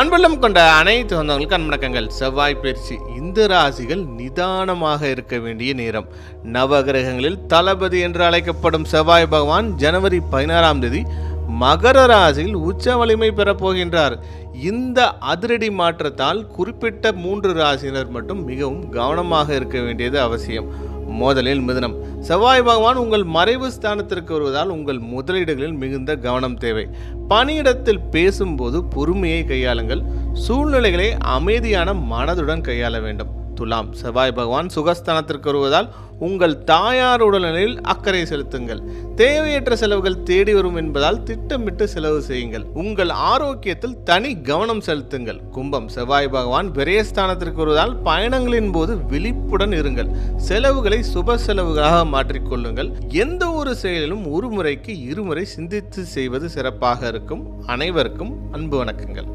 அன்புள்ளம் கொண்ட அனைத்து சொந்தங்களுக்கு அன்பணக்கங்கள். செவ்வாய் பயிற்சி இந்த ராசிகள் நிதானமாக இருக்க வேண்டிய நேரம். நவகிரகங்களில் தளபதி என்று அழைக்கப்படும் செவ்வாய் பகவான் ஜனவரி பதினாறாம் தேதி மகர ராசியில் உச்ச வலிமை பெறப்போகின்றார் இந்த அதிரடி மாற்றத்தால் குறிப்பிட்ட மூன்று ராசியினர் மட்டும் மிகவும் கவனமாக இருக்க வேண்டியது அவசியம். மோதலில் மிதுனம். செவ்வாய் பகவான் உங்கள் மறைவு ஸ்தானத்திற்கு வருவதால் உங்கள் முதலீடுகளில் மிகுந்த கவனம் தேவை. பணியிடத்தில் பேசும்போது பொறுமையை கையாளுங்கள். சூழ்நிலைகளை அமைதியான மனதுடன் கையாள வேண்டும். துலாம் செவ்வாய் பகவான் சுகஸ்தானத்திற்கு வருவதால் உங்கள் தாயார் உடல்நிலையில் அக்கறை செலுத்துங்கள். தேவையற்ற செலவுகள் தேடி வரும் என்பதால் திட்டமிட்டு செலவு செய்யுங்கள். உங்கள் ஆரோக்கியத்தில் தனி கவனம் செலுத்துங்கள். கும்பம் செவ்வாய் பகவான் விரயஸ்தானத்திற்கு வருவதால் பயணங்களின் போது விழிப்புடன் இருங்கள். செலவுகளை சுப செலவுகளாக மாற்றிக்கொள்ளுங்கள். எந்த ஒரு செயலிலும் ஒரு முறைக்கு இருமுறை சிந்தித்து செய்வது சிறப்பாக இருக்கும். அனைவருக்கும் அன்பு வணக்கங்கள்.